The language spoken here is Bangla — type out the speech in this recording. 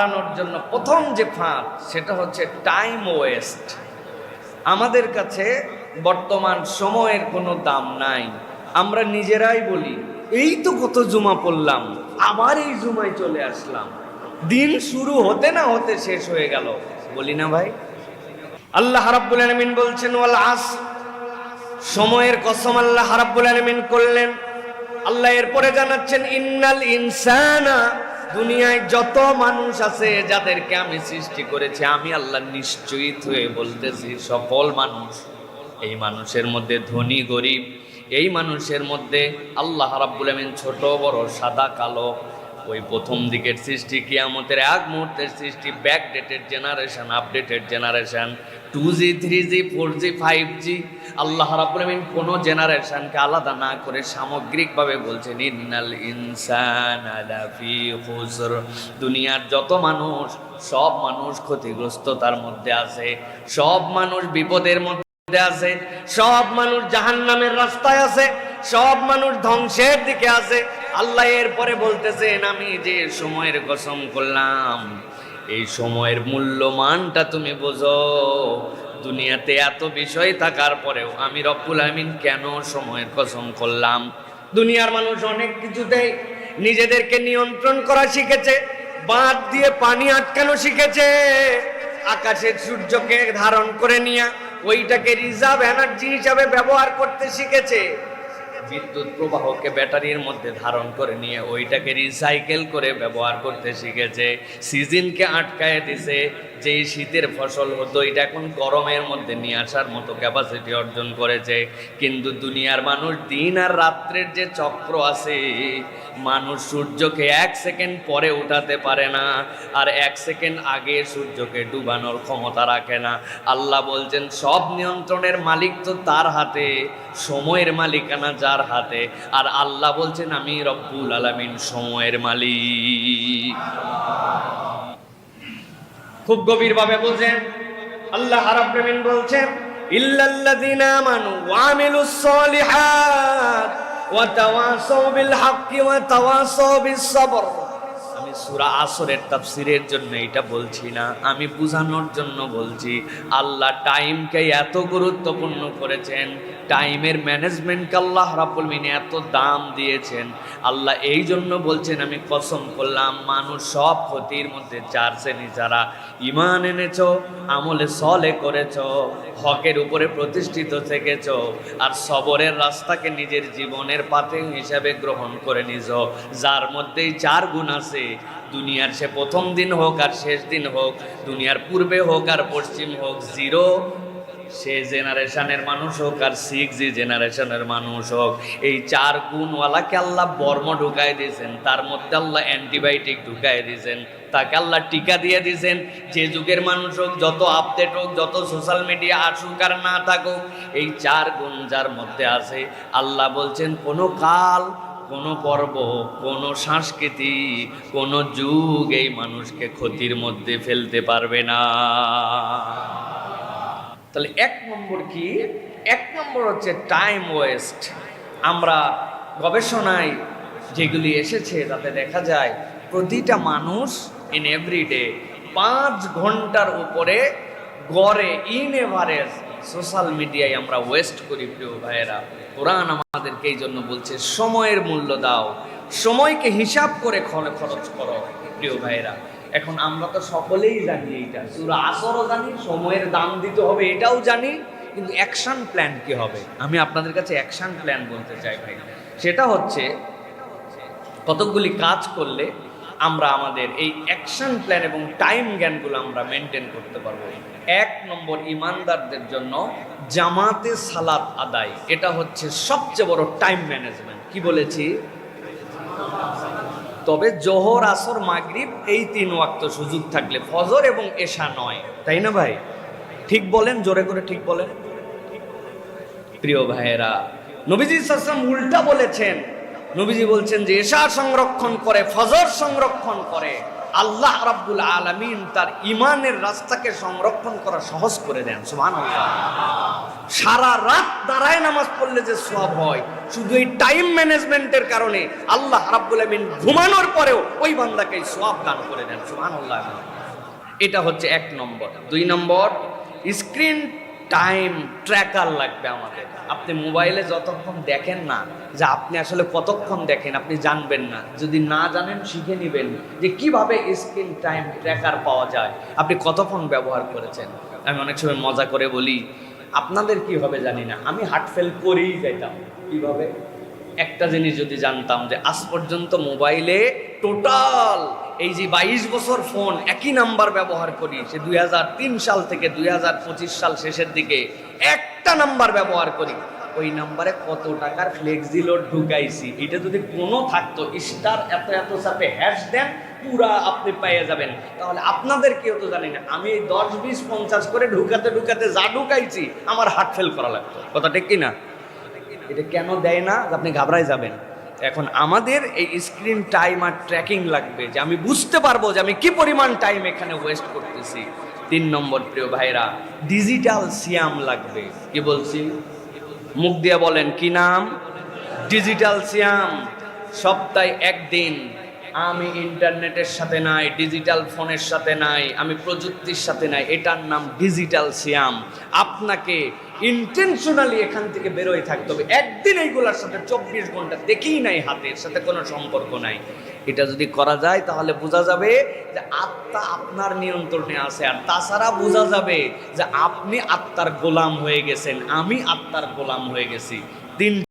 বাড়ানোর জন্য প্রথম যে ফাঁদ, সেটা হচ্ছে টাইম ওয়েস্ট আমাদের কাছে বর্তমান সময়ের কোনো দাম নাই। আমরা নিজেরাই বলি, এই তো কত জুমা পড়লাম, আবার এই জুমায় চলে আসলাম। দিন শুরু হতে না হতে শেষ হয়ে গেল। বলি না ভাই। আল্লাহ রাব্বুল আলামিন বলছেন, ওয়াল আস সময়ের কসম আল্লাহ রাব্বুল আলামিন করলেন। আল্লাহ এরপরে জানাচ্ছেন, ইন্নাল ইনসানা দুনিয়ায় যত মানুষ আছে যাদেরকে আমি সৃষ্টি করেছি, আমি আল্লাহ নিশ্চয়ই হয়ে বলতেছি সকল মানুষ। এই মানুষের মধ্যে ধনী, গরিব, এই মানুষের মধ্যে আল্লাহ রাব্বুল আমিন ছোট, বড়, সাদা, কালো ওই প্রথম দিকের সৃষ্টি কিয়ামতের এক মুহূর্তের সৃষ্টি back dated generation updated generation two G three G four G five G আল্লাহ রাব্বুল আমিন কোনো জেনারেশনকে আলাদা না করে সামগ্রিকভাবে বলছেন, ইন্নাল ইনসান আলাফি খুসর দুনিয়ার যত মানুষ, সব মানুষ ক্ষতিগ্রস্ততার মধ্যে আছে, সব মানুষ বিপদের মধ্যে আছে, সব মানুষ জাহান্নামের রাস্তায় আছে, সব মানুষ ধ্বংসের দিকে আছে আল্লাহ এরপরে বলতেছেন, আমি যে সময়ের কসম করলাম, এই সময়ের মূল্যমানটা তুমি বোঝো। দুনিয়াতে এত বিষয় থাকার পরেও আমি রব্বুল আমিন কেন সময়ের কসম করলাম? দুনিয়ার মানুষ অনেক কিছুতেই নিজেদেরকে নিয়ন্ত্রণ করা শিখেছে, বাঁধ দিয়ে পানি আটকানো শিখেছে, আকাশের সূর্যকে ধারণ করে নিয়ে ওইটাকে রিজার্ভ এনার্জি হিসাবে ব্যবহার করতে শিখেছে। বিদ্যুৎ প্রবাহকে ব্যাটারির মধ্যে ধারণ করে নিয়ে ওইটাকে রিসাইকেল করে ব্যবহার করতে শিখেছে। সিজনকে আটকায় দিছে যে শীতের ফসল হতো, এটা এখন গরমের মধ্যে নিয়ে আসার মতো ক্যাপাসিটি অর্জন করেছে। কিন্তু দুনিয়ার মানুষ দিন আর রাত্রের যে চক্র আছে, মানুষ সূর্যকে এক সেকেন্ড পরে উঠাতে পারে না, আর এক সেকেন্ড আগে সূর্যকে ডুবানোর ক্ষমতা রাখে না। আল্লাহ বলছেন, সব নিয়ন্ত্রণের মালিক তো তার হাতে, সময়ের মালিকানা যার হাতে। আর আল্লাহ বলছেন, আমি রব্বুল আলামিন সময়ের মালিক। খুব গভীরভাবে বলছেন, আল্লাহ রাব্বুল বলছেন, ইল্লাল্লাযিনা আমানু ওয়া আমিলুস সলিহাত ওয়া তাওয়াসাউ বিল হাক্কি ওয়া তাওয়াসাউ বিস সূরা আসরের তাফসীরের জন্য এটা বলছি না, আমি বোঝানোর জন্য বলছি। আল্লাহ টাইমকে এত গুরুত্বপূর্ণ করেছেন, টাইমের ম্যানেজমেন্টকে আল্লাহ রাব্বুল মিন এত দাম দিয়েছেন। আল্লাহ এই জন্য বলছেন, আমি কসম করলাম, মানুষ সব ক্ষতির মধ্যে চার শ্রেণি যারা ইমান এনেছো, আমলে সলে করেছ, হকের উপরে প্রতিষ্ঠিত থেকেছো, আর সবরের রাস্তাকে নিজের জীবনের পাথে হিসাবে গ্রহণ করে নিজ যার মধ্যেই চার গুণ আছে দুনিয়ার সে প্রথম দিন হোক আর শেষ দিন হোক, দুনিয়ার পূর্বে হোক আর পশ্চিম হোক, জিরো। সে জেনারেশনের মানুষ হোক আর সিক্স জি জেনারেশনের মানুষ হোক। এই চার গুণওয়ালাকে আল্লাহ বর্ম ঢুকাই দিয়েছেন, তার মধ্যে আল্লাহ অ্যান্টিবায়োটিক ঢুকাই দিয়েছেন, তাকে আল্লাহ টিকা দিয়ে দিয়েছেন। যে যুগের মানুষ হোক, যত আপডেট হোক, যত সোশ্যাল মিডিয়া আসুক আর না থাকুক, এই চার গুণ যার মধ্যে আছে, আল্লাহ বলছেন, কোনো কাল কোনো পর্ব, কোনো সংস্কৃতি, কোনো যুগ এই মানুষকে ক্ষতির মধ্যে ফেলতে পারবে না। তাহলে এক নম্বর কি? এক নম্বর হচ্ছে টাইম ওয়েস্ট আমরা গবেষণায় যেগুলি এসেছে তাতে দেখা যায়, প্রতিটা মানুষ ইন এভরিডে পাঁচ ঘণ্টার উপরে গড়ে ইন এভারেজ সোশ্যাল মিডিয়ায় আমরা ওয়েস্ট করি, প্রিয় ভাইয়েরা। কোরআন আমাদেরকে এই জন্য বলছে, সময়ের মূল্য দাও। সময়কে হিসাব করে খর- খরচ করো, প্রিয় ভাইয়েরা। এখন আমরা তো সকলেই জানি এইটা। সুরা আসরও জানি, সময়ের দাম দিতে হবে, এটাও জানি, কিন্তু অ্যাকশন প্ল্যান কি হবে? আমি আপনাদের কাছে অ্যাকশন প্ল্যান বলতে চাই ভাই সেটা হচ্ছে, কতকগুলি কাজ করলে আমরা আমাদের এই অ্যাকশন প্ল্যান এবং টাইম জ্ঞানগুলো আমরা মেনটেন করতে পারব। এক নম্বর ইমানদারদের জন্য জামাতে সালাত আদায়। এটা হচ্ছে সবচেয়ে বড় টাইম ম্যানেজমেন্ট কি বলেছি? তবে জোহর, আসর, মাগরিব এই তিন ওয়াক্ত সুযোগ থাকলে ফজর এবং এশা নয়। তাই না ভাই? ঠিক বলেন, জোরে করে ঠিক বলেন। প্রিয় ভাইয়েরা, নবীজি সাসম উল্টা বলেছেন নবীজি বলছেন যে এশা সংরক্ষণ করে, ফজর সংরক্ষণ করে, আল্লাহ রাব্বুল আলামিন তার ইমানের রাস্তাকে সংরক্ষণ করা সহজ করে দেন, সুবহানাল্লাহ। সারা রাত দাঁড়ায় নামাজ পড়লে যে সব হয়, শুধু এই টাইম ম্যানেজমেন্টের কারণে আল্লাহ রাব্বুল আমিন ঘুমানোর পরেও ওই বান্দাকে সব দান করে দেন, সুবহানাল্লাহ। এটা হচ্ছে এক নম্বর। দুই নম্বর, স্ক্রিন টাইম ট্র্যাকার লাগবে আমাদের। আপনি মোবাইলে যতক্ষণ দেখেন না, যে আপনি আসলে কতক্ষণ দেখেন, আপনি জানবেন না। যদি না জানেন, শিখে নেবেন যে কীভাবে স্ক্রিন টাইম ট্র্যাকার পাওয়া যায়। আপনি কতক্ষণ ব্যবহার করেছেন? আমি অনেক সময় মজা করে বলি, আপনাদের কি হবে জানি না। আমি হার্ট ফেল করেই যাইতাম। কীভাবে? একটা জিনিস যদি জানতাম যে আজ পর্যন্ত মোবাইলে টোটাল এই যে বাইশ বছর ফোন, একই নাম্বার ব্যবহার করি, সে দুই হাজার তিন সাল থেকে দুই হাজার পঁচিশ সাল শেষের দিকে একটা নাম্বার ব্যবহার করি। ওই নাম্বারে কত টাকার ফ্লেক্সি লোড ঢুকাইছি? এটা যদি কোনো থাকতো স্টার এত এত চাপে হ্যাশ দেন, পুরা আপনি পেয়ে যাবেন। তাহলে আপনাদের কেউ তো জানি না, আমি দশ, বিশ, পঞ্চাশ করে ঢুকাতে ঢুকাতে যা ঢুকাইছি, আমার হার্ট ফেল করা লাগতো। কথা ঠিক কি না এটা কেন দেয় না? আপনি ঘাবড়ায় যাবেন। এখন আমাদের এই স্ক্রিন টাইম আর ট্র্যাকিং লাগবে যে আমি বুঝতে পারব যে আমি কি পরিমাণ টাইম এখানে ওয়েস্ট করতেছি। তিন নম্বর প্রিয় ভাইরা ডিজিটাল সিয়াম লাগবে। কি বলছি? মুখ দিয়ে বলেন কি নাম? ডিজিটাল সিয়াম সপ্তাহে একদিন আমি ইন্টারনেটের সাথে নাই, ডিজিটাল ফোনের সাথে নাই, আমি প্রযুক্তির সাথে নাই, এটার নাম ডিজিটাল সিয়াম। আপনাকে ইন্টেনশনালি এখান থেকে বেরোয় থাকতে হবে। একদিন এইগুলোর সাথে চব্বিশ ঘণ্টা দেখেই নাই হাতের সাথে কোনো সম্পর্ক নাই। এটা যদি করা যায় তাহলে বোঝা যাবে যে আত্মা আপনার নিয়ন্ত্রণে আছে, আর তাছাড়া বোঝা যাবে যে আপনি আত্মার গোলাম হয়ে গেছেন, আমি আত্মার গোলাম হয়ে গেছি। তিন